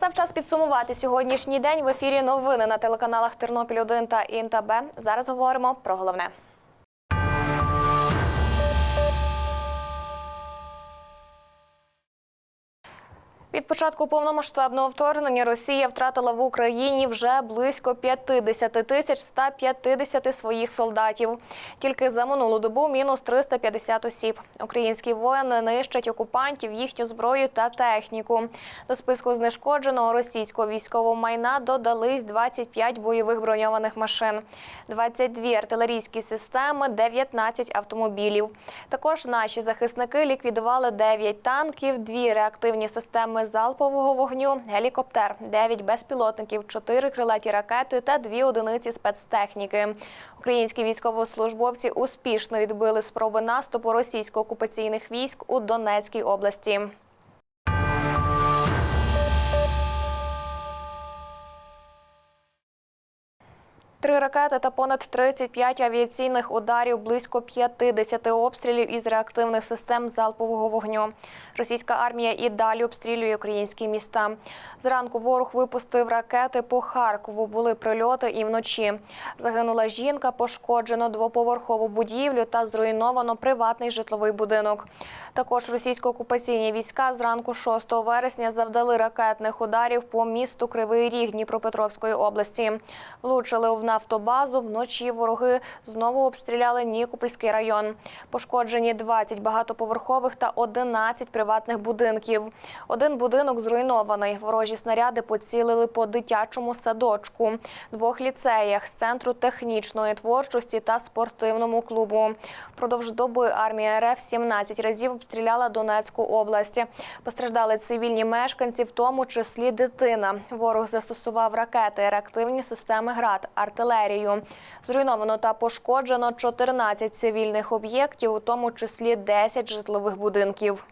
Настав час підсумувати сьогоднішній день в ефірі новини на телеканалах Тернопіль 1 та Інтабе. Зараз говоримо про головне. Від початку повномасштабного вторгнення Росія втратила в Україні вже близько 50 тисяч 150 своїх солдатів. Тільки за минулу добу мінус 350 осіб. Українські воїни нищать окупантів, їхню зброю та техніку. До списку знешкодженого російського військового майна додались 25 бойових броньованих машин, 22 артилерійські системи, 19 автомобілів. Також наші захисники ліквідували 9 танків, 2 реактивні системи залпового вогню, гелікоптер, 9 безпілотників, 4 крилаті ракети та 2 одиниці спецтехніки. Українські військовослужбовці успішно відбили спроби наступу російсько-окупаційних військ у Донецькій області. Три ракети та понад 35 авіаційних ударів, близько 50 обстрілів із реактивних систем залпового вогню. Російська армія і далі обстрілює українські міста. Зранку ворог випустив ракети по Харкову. Були прильоти і вночі. Загинула жінка, пошкоджено двоповерхову будівлю та зруйновано приватний житловий будинок. Також російсько-окупаційні війська зранку 6 вересня завдали ракетних ударів по місту Кривий Ріг Дніпропетровської області. Влучили в нафтобазу. Вночі вороги знову обстріляли Нікопольський район. Пошкоджені 20 багатоповерхових та 11 приватних будинків. Один будинок зруйнований. Ворожі снаряди поцілили по дитячому садочку, двох ліцеях, центру технічної творчості та спортивному клубу. Впродовж доби армія РФ 17 разів обстріляла Донецьку область. Постраждали цивільні мешканці, в тому числі дитина. Ворог застосував ракети, реактивні системи ГРАД, артилерію. Зруйновано та пошкоджено 14 цивільних об'єктів, у тому числі 10 житлових будинків.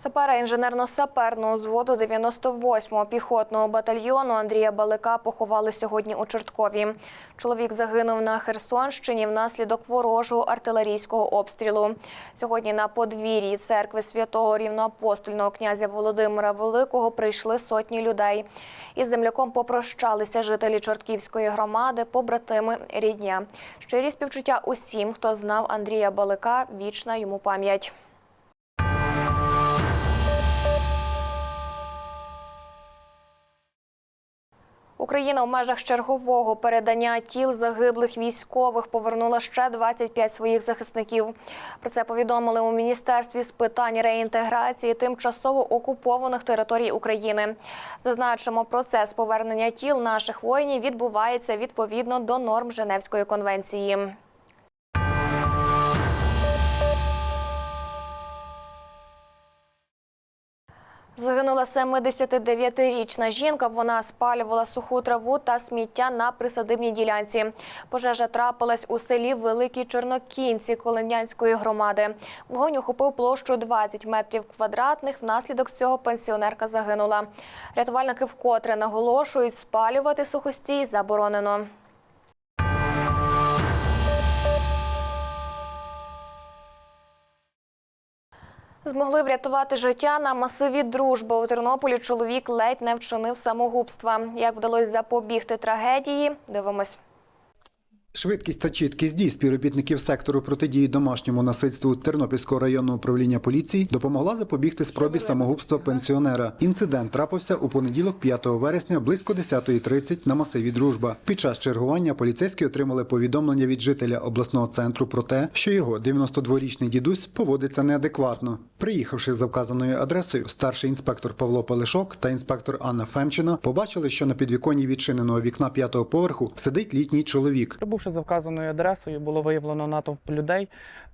Сапера інженерно-саперного взводу 98-го піхотного батальйону Андрія Балика поховали сьогодні у Чорткові. Чоловік загинув на Херсонщині внаслідок ворожого артилерійського обстрілу. Сьогодні на подвір'ї церкви святого рівноапостольного князя Володимира Великого прийшли сотні людей. Із земляком попрощалися жителі Чортківської громади, побратими, рідня. Щирі співчуття усім, хто знав Андрія Балика, вічна йому пам'ять. Україна у межах чергового передання тіл загиблих військових повернула ще 25 своїх захисників. Про це повідомили у міністерстві з питань реінтеграції тимчасово окупованих територій України. Зазначимо, процес повернення тіл наших воїнів відбувається відповідно до норм Женевської конвенції. Загинула 79-річна жінка. Вона спалювала суху траву та сміття на присадибній ділянці. Пожежа трапилась у селі Великі Чорнокінці Колинянської громади. Вогонь охопив площу 20 метрів квадратних. Внаслідок цього пенсіонерка загинула. Рятувальники вкотре наголошують, спалювати сухостій заборонено. Змогли врятувати життя на масиві дружба. У Тернополі чоловік ледь не вчинив самогубства. Як вдалося запобігти трагедії? Дивимось. Швидкість та чіткість дій співробітників сектору протидії домашньому насильству Тернопільського районного управління поліції допомогла запобігти спробі самогубства пенсіонера. Інцидент трапився у понеділок, 5 вересня, близько 10.30 на масиві Дружба. Під час чергування поліцейські отримали повідомлення від жителя обласного центру про те, що його 92-річний дідусь поводиться неадекватно. Приїхавши за вказаною адресою, старший інспектор Павло Пелешок та інспектор Анна Фемчина побачили, що на підвіконні відчиненого вікна п'ятого поверху сидить літній чоловік. Прибувши за вказаною адресою, було виявлено натовп людей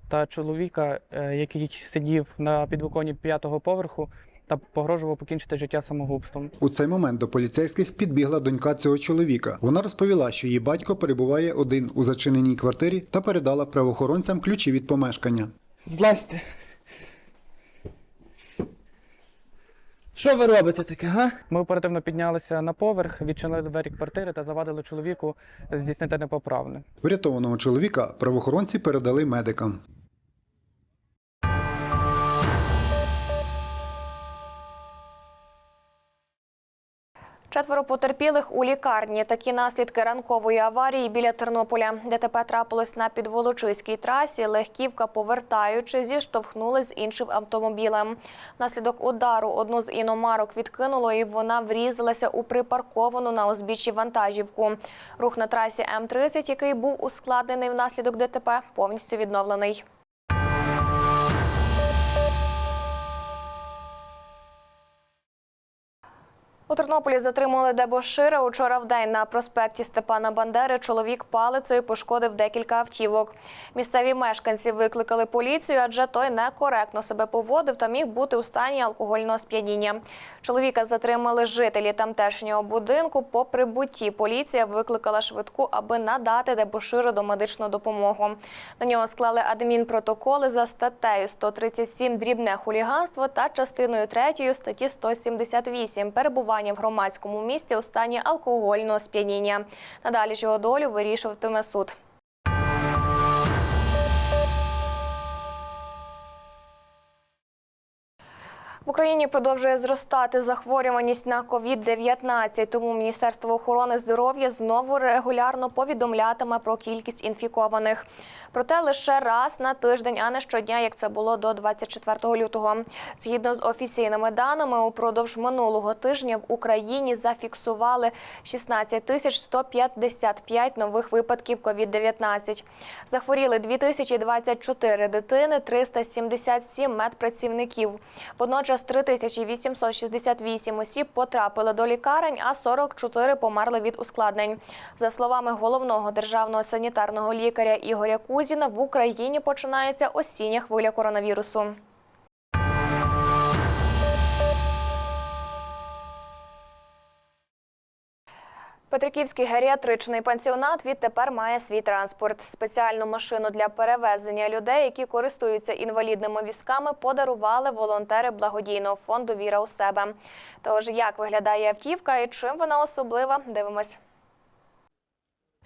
та чоловіка, е, який сидів на підвиконі п'ятого поверху та погрожував покінчити життя самогубством. У цей момент до поліцейських підбігла донька цього чоловіка. Вона розповіла, що її батько перебуває один у зачиненій квартирі та передала правоохоронцям ключі від помешкання. Злазьте. Що ви робите таке, га? Ми оперативно піднялися на поверх, відчинили двері квартири та завадили чоловіку здійснити непоправне. Врятованого чоловіка правоохоронці передали медикам. Четверо потерпілих у лікарні. Такі наслідки ранкової аварії біля Тернополя. ДТП трапилось на підволочиській трасі. Легківка, повертаючи, зіштовхнулись з іншим автомобілем. Внаслідок удару одну з іномарок відкинуло, і вона врізалася у припарковану на узбіччі вантажівку. Рух на трасі М-30, який був ускладнений внаслідок ДТП, повністю відновлений. У Тернополі затримали дебошира. Учора в день на проспекті Степана Бандери чоловік палицею пошкодив декілька автівок. Місцеві мешканці викликали поліцію, адже той некоректно себе поводив та міг бути у стані алкогольного сп'яніння. Чоловіка затримали жителі тамтешнього будинку. По прибутті поліція викликала швидку, аби надати дебоширу домедичну допомогу. На нього склали адмінпротоколи за статтею 137 дрібне хуліганство та частиною 3 статті 178 перебування в громадському місці у стані алкогольного сп'яніння. Надалі ж його долю вирішуватиме суд. В Україні продовжує зростати захворюваність на COVID-19, тому Міністерство охорони здоров'я знову регулярно повідомлятиме про кількість інфікованих. Проте лише раз на тиждень, а не щодня, як це було до 24 лютого. Згідно з офіційними даними, упродовж минулого тижня в Україні зафіксували 16 тисяч 155 нових випадків COVID-19. Захворіли 2024 дитини, 377 медпрацівників. Водночас 3868 осіб потрапили до лікарень, а 44 померли від ускладнень. За словами головного державного санітарного лікаря Ігоря Кузіна, в Україні починається осіння хвиля коронавірусу. Петриківський геріатричний пансіонат відтепер має свій транспорт. Спеціальну машину для перевезення людей, які користуються інвалідними візками, подарували волонтери благодійного фонду Віра у себе. Тож як виглядає автівка і чим вона особлива, дивимось.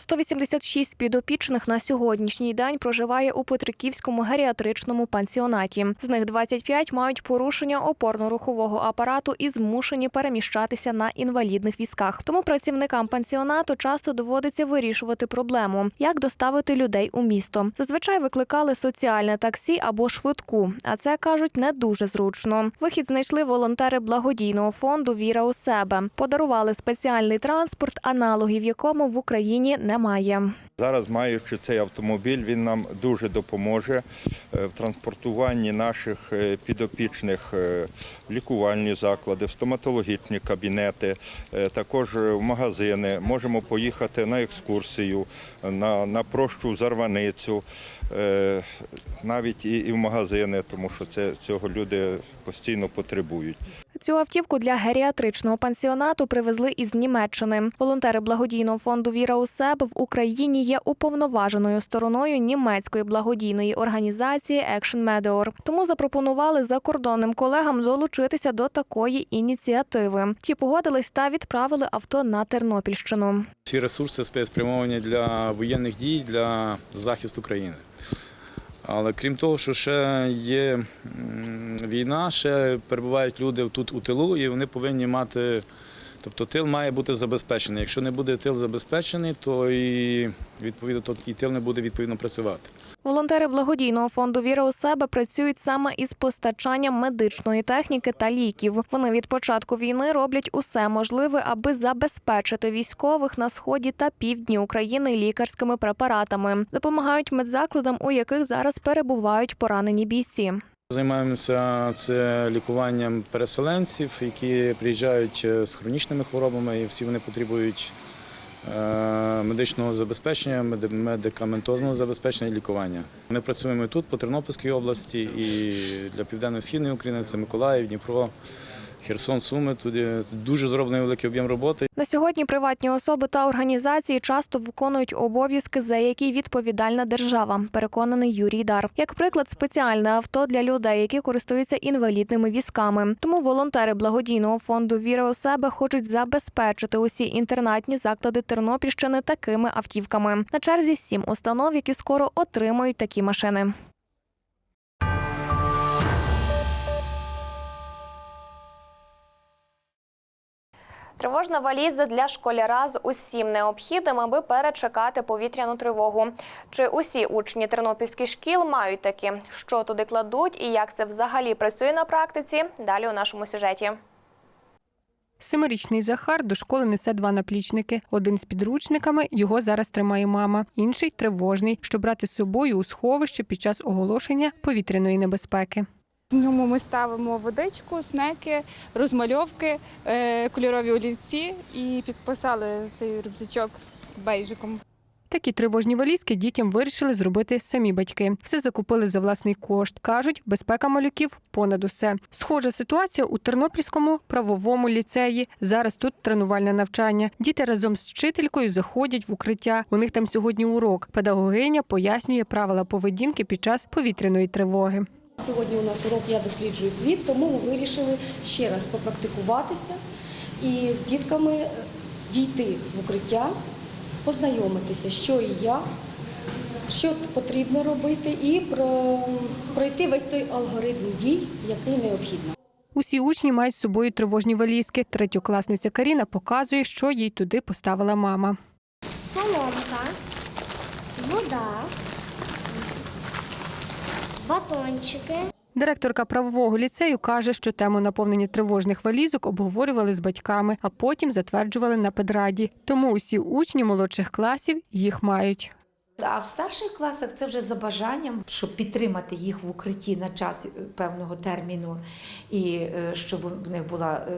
186 підопічних на сьогоднішній день проживає у Петриківському геріатричному пансіонаті. З них 25 мають порушення опорно-рухового апарату і змушені переміщатися на інвалідних візках. Тому працівникам пансіонату часто доводиться вирішувати проблему, як доставити людей у місто. Зазвичай викликали соціальне таксі або швидку, а це кажуть не дуже зручно. Вихід знайшли волонтери благодійного фонду Віра у себе. Подарували спеціальний транспорт, аналогів якому в Україні немає. Зараз, маючи цей автомобіль, він нам дуже допоможе е, в транспортуванні наших е, підопічних е, в лікувальні заклади, в стоматологічні кабінети, е, також в магазини. Можемо поїхати на екскурсію, на, на прощу зарваницю, е, навіть і, і в магазини, тому що це, цього люди постійно потребують. Цю автівку для геріатричного пансіонату привезли із Німеччини. Волонтери благодійного фонду Віра у себе в Україні є уповноваженою стороною німецької благодійної організації Action Medeor. Тому запропонували закордонним колегам долучитися до такої ініціативи. Ті погодились та відправили авто на Тернопільщину. Всі ресурси спрямовані для воєнних дій, для захисту країни. Але крім того, що ще є війна, ще перебувають люди тут у тилу, і вони повинні мати. Тобто тил має бути забезпечений. Якщо не буде тил забезпечений, то і відповідно то і тил не буде відповідно працювати. Волонтери благодійного фонду Віра у себе працюють саме із постачанням медичної техніки та ліків. Вони від початку війни роблять усе можливе, аби забезпечити військових на сході та півдні України лікарськими препаратами. Допомагають медзакладам, у яких зараз перебувають поранені бійці. Займаємося це лікуванням переселенців, які приїжджають е, з хронічними хворобами, і всі вони потребують е, медичного забезпечення, меди- медикаментозного забезпечення і лікування. Ми працюємо і тут, по Тернопільській області, і для південно-східної України це Миколаїв, Дніпро, Херсон, Суми. Тут дуже зроблений великий об'єм роботи. На сьогодні приватні особи та організації часто виконують обов'язки, за які відповідальна держава. Переконаний Юрій Дар. Як приклад, спеціальне авто для людей, які користуються інвалідними візками. Тому волонтери благодійного фонду Віра у себе хочуть забезпечити усі інтернатні заклади Тернопільщини такими автівками. На черзі сім установ, які скоро отримають такі машини. Тривожна валіза для школяра з усім необхідним, аби перечекати повітряну тривогу. Чи усі учні тернопільських шкіл мають такі? Що туди кладуть і як це взагалі працює на практиці? Далі у нашому сюжеті. Семирічний Захар до школи несе два наплічники. Один з підручниками його зараз тримає мама, інший тривожний, щоб брати з собою у сховище під час оголошення повітряної небезпеки. В ньому ми ставимо водичку, снеки, розмальовки, е, кольорові олівці і підписали цей рюкзачок з бейжиком. Такі тривожні валізки дітям вирішили зробити самі батьки. Все закупили за власний кошт. кажуть, безпека малюків понад усе. Схожа ситуація у Тернопільському правовому ліцеї. Зараз тут тренувальне навчання. Діти разом з вчителькою заходять в укриття. У них там сьогодні урок. Педагогиня пояснює правила поведінки під час повітряної тривоги. Сьогодні у нас урок Я досліджую світ, тому ми вирішили ще раз попрактикуватися і з дітками е, дійти в укриття, познайомитися, що і як, що потрібно робити, і пройти весь той алгоритм дій, який необхідно. Усі учні мають з собою тривожні валізки. Третьокласниця Каріна показує, що їй туди поставила мама. соломка, вода, батончики. Директорка правового ліцею каже, що тему наповнення тривожних валізок обговорювали з батьками, а потім затверджували на педраді. Тому усі учні молодших класів їх мають. А в старших класах це вже за бажанням, щоб підтримати їх в укритті на час е, певного терміну і е, щоб в них була е,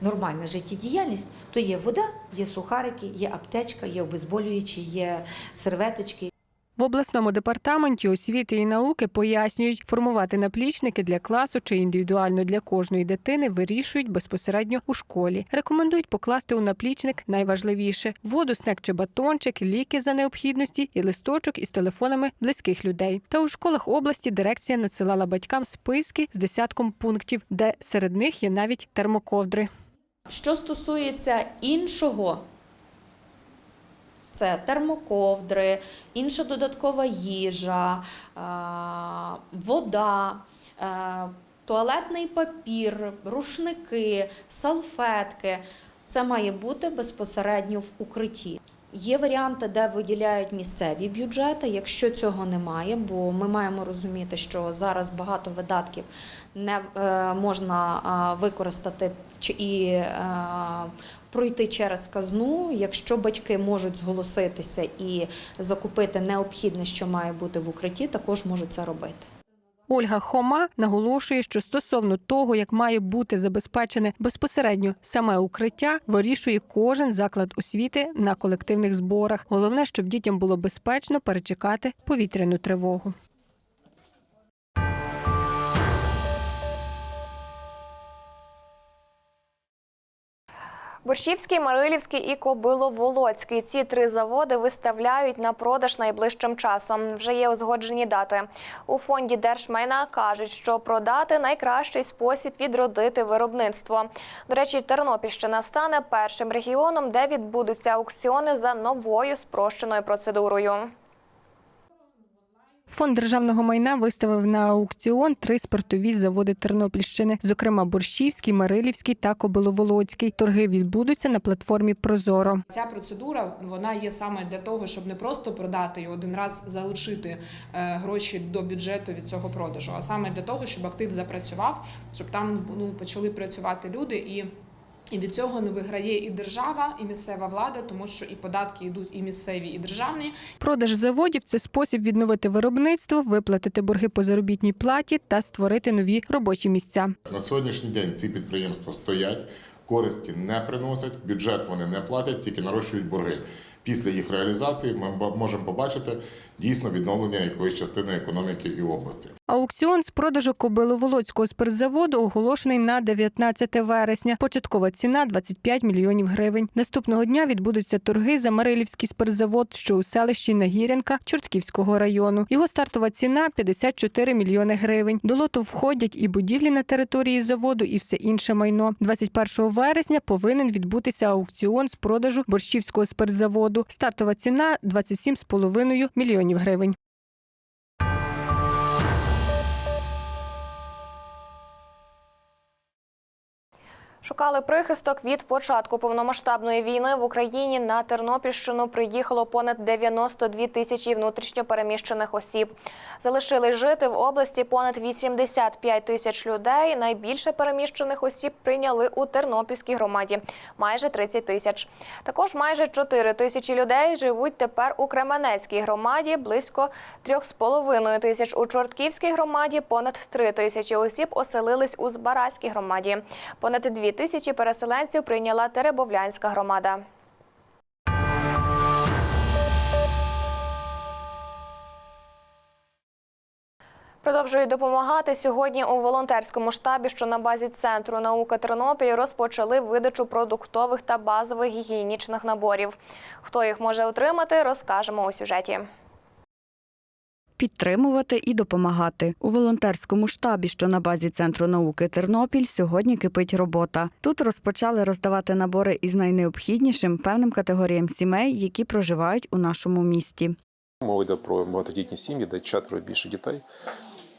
нормальна життєдіяльність, то є вода, є сухарики, є аптечка, є обезболюючі, є серветочки. В обласному департаменті освіти і науки пояснюють, формувати наплічники для класу чи індивідуально для кожної дитини вирішують безпосередньо у школі. Рекомендують покласти у наплічник найважливіше воду, снек чи батончик, ліки за необхідності і листочок із телефонами близьких людей. Та у школах області дирекція надсилала батькам списки з десятком пунктів, де серед них є навіть термоковдри. Що стосується іншого, це термоковдри, інша додаткова їжа, е, вода, е, туалетний папір, рушники, салфетки. Це має бути безпосередньо в укритті. Є варіанти, де виділяють місцеві бюджети. Якщо цього немає, бо ми маємо розуміти, що зараз багато видатків не е, можна використати чи- і е, пройти через казну. Якщо батьки можуть зголоситися і закупити необхідне, що має бути в укритті, також можуть це робити. Ольга Хома наголошує, що стосовно того, як має бути забезпечене безпосередньо саме укриття, вирішує кожен заклад освіти на колективних зборах. Головне, щоб дітям було безпечно перечекати повітряну тривогу. Борщівський, Марилівський і Кобиловолоцький. Ці три заводи виставляють на продаж найближчим часом. Вже є узгоджені дати. У фонді держмайна кажуть, що продати найкращий спосіб відродити виробництво. До речі, Тернопільщина стане першим регіоном, де відбудуться аукціони за новою спрощеною процедурою. Фонд державного майна виставив на аукціон три спиртові заводи Тернопільщини, зокрема Борщівський, Марилівський та Кобиловолоцький. Торги відбудуться на платформі Прозоро. Ця процедура вона є саме для того, щоб не просто продати і один раз залучити е, гроші до бюджету від цього продажу, а саме для того, щоб актив запрацював, щоб там ну почали працювати люди і. І від цього не виграє і держава, і місцева влада, тому що і податки йдуть і місцеві, і державні. Продаж заводів це спосіб відновити виробництво, виплатити борги по заробітній платі та створити нові робочі місця. На сьогоднішній день ці підприємства стоять, користі не приносять, бюджет вони не платять, тільки нарощують борги. Після їх реалізації ми можемо побачити дійсно відновлення якоїсь частини економіки і області. Аукціон з продажу Кобиловолоцького спиртзаводу оголошений на 19 вересня. Початкова ціна 25 мільйонів гривень. Наступного дня відбудуться торги за Марилівський спиртзавод, що у селищі Нагірянка Чортківського району. Його стартова ціна 54 мільйони гривень. До лоту входять і будівлі на території заводу, і все інше майно. 21 вересня повинен відбутися аукціон з продажу Борщівського спиртзаводу. Стартова ціна 27,5 мільйонів гривень. Шукали прихисток від початку повномасштабної війни в Україні на Тернопільщину приїхало понад 92 тисячі внутрішньопереміщених осіб. Залишили жити в області понад 85 тисяч людей. Найбільше переміщених осіб прийняли у Тернопільській громаді – майже 30 тисяч. Також майже 4 тисячі людей живуть тепер у Кременецькій громаді, близько 3,5 тисяч. У Чортківській громаді понад 3 тисячі осіб оселились у Збаразькій громаді. Понад 2 тисячі переселенців прийняла Теребовлянська громада. Продовжують допомагати сьогодні у волонтерському штабі, що на базі центру науки Тернопіль розпочали видачу продуктових та базових гігієнічних наборів. Хто їх може отримати, розкажемо у сюжеті. Підтримувати і допомагати у волонтерському штабі, що на базі центру науки Тернопіль, сьогодні кипить робота. Тут розпочали роздавати набори із найнеобхіднішим певним категоріям сімей, які проживають у нашому місті. Мова йде про багатодітні сім'ї, де четверо більше дітей.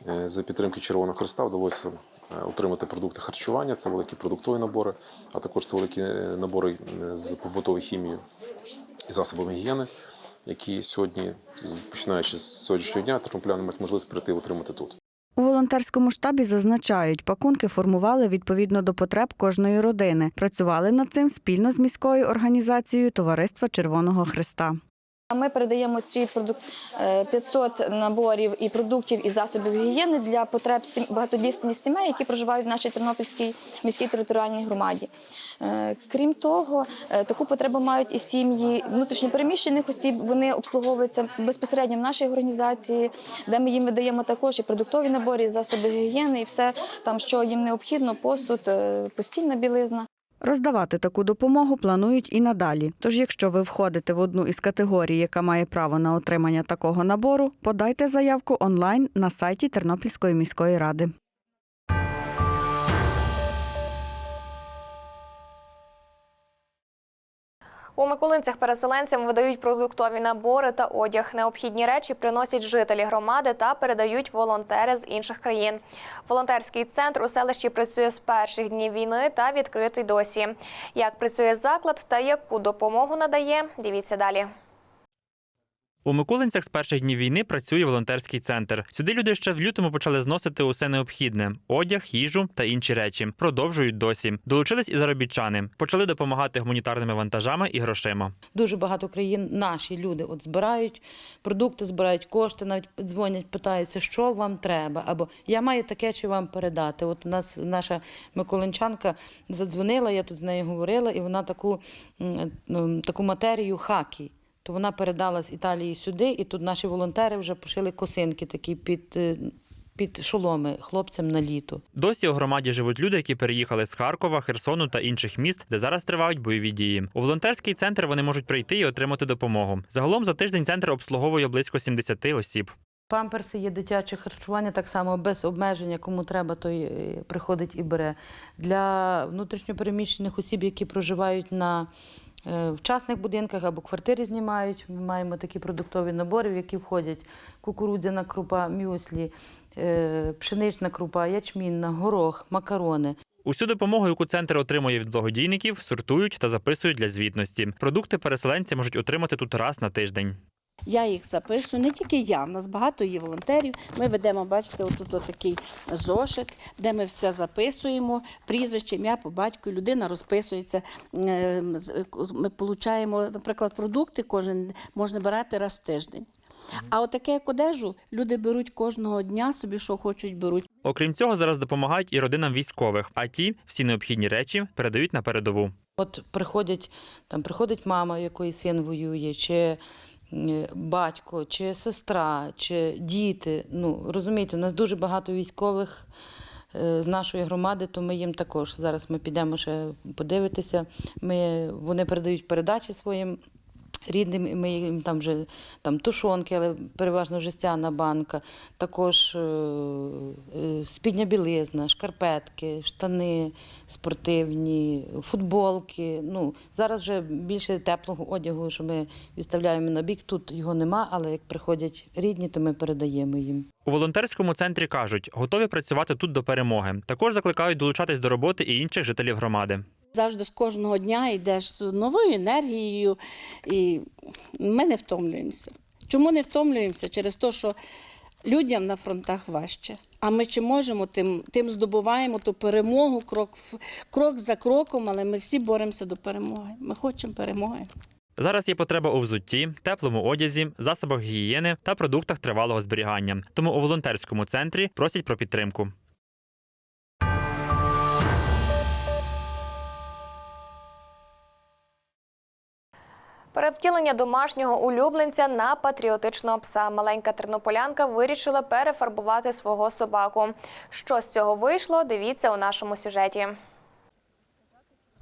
Е, За підтримки Червоного Христа вдалося е, отримати продукти харчування, це великі продуктові набори, а також це великі е, набори з побутовою хімією і засобами гігієни, які сьогодні, починаючи з сьогоднішнього дня, тернопляни мають можливість прийти отримати тут. У волонтерському штабі зазначають, пакунки формували відповідно до потреб кожної родини. Працювали над цим спільно з міською організацією Товариства Червоного Христа. Ми передаємо ці продук... е, 500 наборів і продуктів і засобів гігієни для потреб багатодітних сімей, які проживають в нашій Тернопільській міській територіальній громаді. Е, Крім того, е, таку потребу мають і сім'ї внутрішньопереміщених осіб. Вони обслуговуються безпосередньо в нашій організації, де ми їм видаємо також і продуктові набори, і засоби гігієни, і все там, що їм необхідно, посуд, постільна білизна. Роздавати таку допомогу планують і надалі. Тож, якщо ви входите в одну із категорій, яка має право на отримання такого набору, подайте заявку онлайн на сайті Тернопільської міської ради. У Миколинцях переселенцям видають продуктові набори та одяг. Необхідні речі приносять жителі громади та передають волонтери з інших країн. Волонтерський центр у селищі працює з перших днів війни та відкритий досі. Як працює заклад та яку допомогу надає, дивіться далі. У Миколинцях з перших днів війни працює волонтерський центр. Сюди люди ще в лютому почали зносити усе необхідне: одяг, їжу та інші речі. Продовжують досі. Долучились і заробітчани. Почали допомагати гуманітарними вантажами і грошима. Дуже багато країн наші люди от збирають продукти, збирають кошти, навіть дзвонять, питаються, що вам треба, або я маю таке, чи вам передати. От у нас наша миколинчанка задзвонила, я тут з нею говорила, і вона таку, таку матерію хакі. То вона передала з Італії сюди, і тут наші волонтери вже пошили косинки такі під, е, під шоломи хлопцям на літо. Досі у громаді живуть люди, які переїхали з Харкова, Херсону та інших міст, де зараз тривають бойові дії. У волонтерський центр вони можуть прийти і отримати допомогу. Загалом за тиждень центр обслуговує близько 70 осіб. Памперси є дитяче харчування, так само без обмеження, кому треба, той е, приходить і бере. Для внутрішньопереміщених осіб, які проживають на в частних будинках або квартири знімають, ми маємо такі продуктові набори, в які входять кукурудзяна крупа, мюслі, е, пшенична крупа, ячмінна, горох, макарони. Усю допомогу, яку центр отримує від благодійників, сортують та записують для звітності. Продукти переселенці можуть отримати тут раз на тиждень. Я їх записую, не тільки я, в нас багато є волонтерів. Ми ведемо, бачите, отут отакий зошит, де ми все записуємо, прізвище, ім'я по батьку, людина розписується. Е, Ми отримуємо, наприклад, продукти кожен можна брати раз в тиждень. А отаке як одежу люди беруть кожного дня, собі що хочуть, беруть. Окрім цього, зараз допомагають і родинам військових, а ті всі необхідні речі передають на передову. От приходять, там приходить мама, у якої син воює, чи батько, чи сестра, чи діти. Ну, розумієте, у нас дуже багато військових е, з нашої громади, то ми їм також. Зараз ми підемо ще подивитися. Ми, вони передають передачі своїм Рідним ми їм там вже там тушонки, але переважно жестяна банка, також е, е, спідня білизна, шкарпетки, штани спортивні, футболки. Ну, зараз вже більше теплого одягу, що ми відставляємо на бік. Тут його нема, але як приходять рідні, то ми передаємо їм. У волонтерському центрі кажуть, готові працювати тут до перемоги. Також закликають долучатись до роботи і інших жителів громади. Завжди з кожного дня йдеш з новою енергією, і ми не втомлюємося. Чому не втомлюємося? Через те, що людям на фронтах важче. А ми чи можемо, тим, тим здобуваємо ту перемогу крок, крок за кроком, але ми всі боремося до перемоги. Ми хочемо перемоги. Зараз є потреба у взутті, теплому одязі, засобах гігієни та продуктах тривалого зберігання. Тому у волонтерському центрі просять про підтримку. Перевтілення домашнього улюбленця на патріотичного пса. Маленька тернополянка вирішила перефарбувати свого собаку. Що з цього вийшло? Дивіться у нашому сюжеті.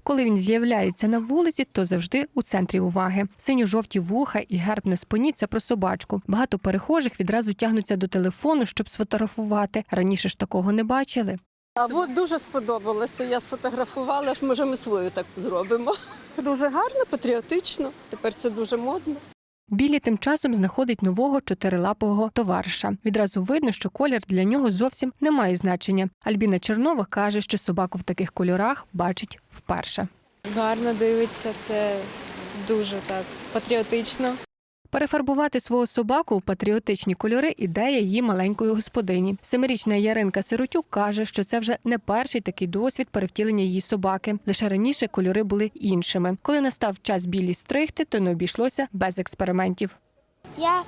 Коли він з'являється на вулиці, то завжди у центрі уваги. Синьо-жовті вуха і герб на спині це про собачку. Багато перехожих відразу тягнуться до телефону, щоб сфотографувати. Раніше ж такого не бачили. А от дуже сподобалося. Я сфотографувала, аж може ми свою так зробимо. Дуже гарно, патріотично. Тепер це дуже модно. Білі тим часом знаходить нового чотирилапого товариша. Відразу видно, що колір для нього зовсім не має значення. Альбіна Чернова каже, що собаку в таких кольорах бачить вперше. Гарно дивиться, це дуже так патріотично. Перефарбувати свого собаку у патріотичні кольори ідея її маленької господині. Семирічна Яринка Сиротюк каже, що це вже не перший такий досвід перевтілення її собаки. Лише раніше кольори були іншими. Коли настав час білі стригти, то не обійшлося без експериментів. Я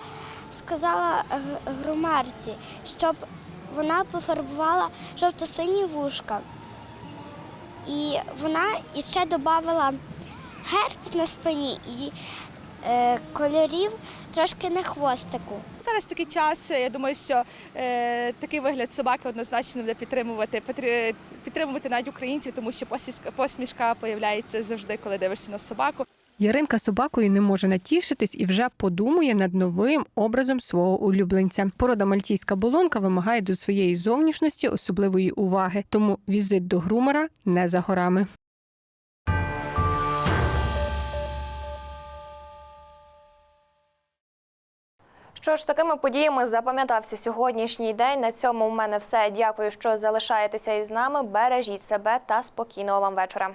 сказала г- гримерці, щоб вона пофарбувала жовто-сині вушка. І вона іще додавала герб на спині і кольорів трошки на хвостику. Зараз такий час. Я думаю, що е, такий вигляд собаки однозначно буде підтримувати підтримувати навіть українців, тому що посмішка, посмішка появляється завжди, коли дивишся на собаку. Яринка собакою не може натішитись і вже подумує над новим образом свого улюбленця. Порода мальтійська болонка вимагає до своєї зовнішності особливої уваги, тому візит до грумера не за горами. Що ж, такими подіями запам'ятався сьогоднішній день. На цьому в мене все. Дякую, що залишаєтеся із нами. Бережіть себе та спокійного вам вечора.